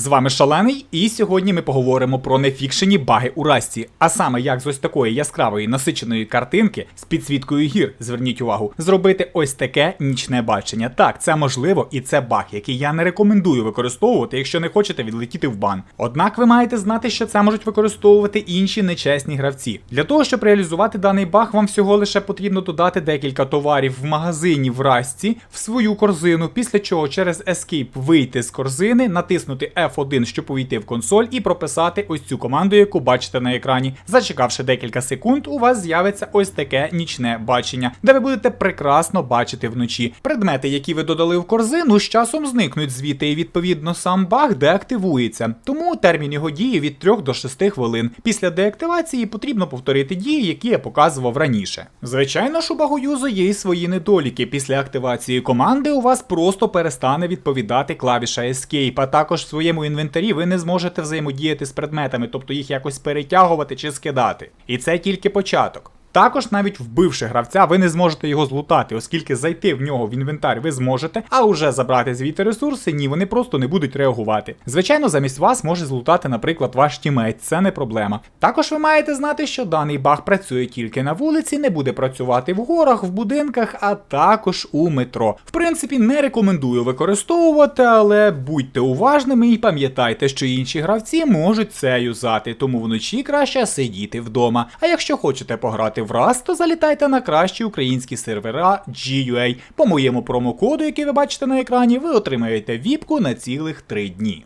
З вами Шалений, і сьогодні ми поговоримо про нефікшені баги у Расті, а саме як з ось такої яскравої насиченої картинки з підсвіткою гір, зверніть увагу, зробити ось таке нічне бачення. Так, це можливо, і це баг, який я не рекомендую використовувати, якщо не хочете відлетіти в бан. Однак ви маєте знати, що це можуть використовувати інші нечесні гравці. Для того, щоб реалізувати даний баг, вам всього лише потрібно додати декілька товарів в магазині в Расті в свою корзину, після чого через Escape вийти з корзини, натиснути F1, щоб увійти в консоль, і прописати ось цю команду, яку бачите на екрані. Зачекавши декілька секунд, у вас з'явиться ось таке нічне бачення, де ви будете прекрасно бачити вночі. Предмети, які ви додали в корзину, з часом зникнуть звідти, і відповідно сам баг деактивується. Тому термін його дії від 3 до 6 хвилин. Після деактивації потрібно повторити дії, які я показував раніше. Звичайно ж, у багоюзу є і свої недоліки. Після активації команди у вас просто перестане відповідати клавіша Escape, а також в своєму інвентарі ви не зможете взаємодіяти з предметами, тобто їх якось перетягувати чи скидати. І це тільки початок. Також навіть вбивши гравця, ви не зможете його злутати, оскільки зайти в нього в інвентар ви зможете, а уже забрати звідти ресурси, ні, вони просто не будуть реагувати. Звичайно, замість вас може злутати, наприклад, ваш тімейт, це не проблема. Також ви маєте знати, що даний баг працює тільки на вулиці, не буде працювати в горах, в будинках, а також у метро. В принципі, не рекомендую використовувати, але будьте уважними і пам'ятайте, що інші гравці можуть це юзати, тому вночі краще сидіти вдома. А якщо хочете пограти в враз, то залітайте на кращі українські сервера GUA. По моєму промокоду, який ви бачите на екрані, ви отримаєте віпку на цілих 3 дні.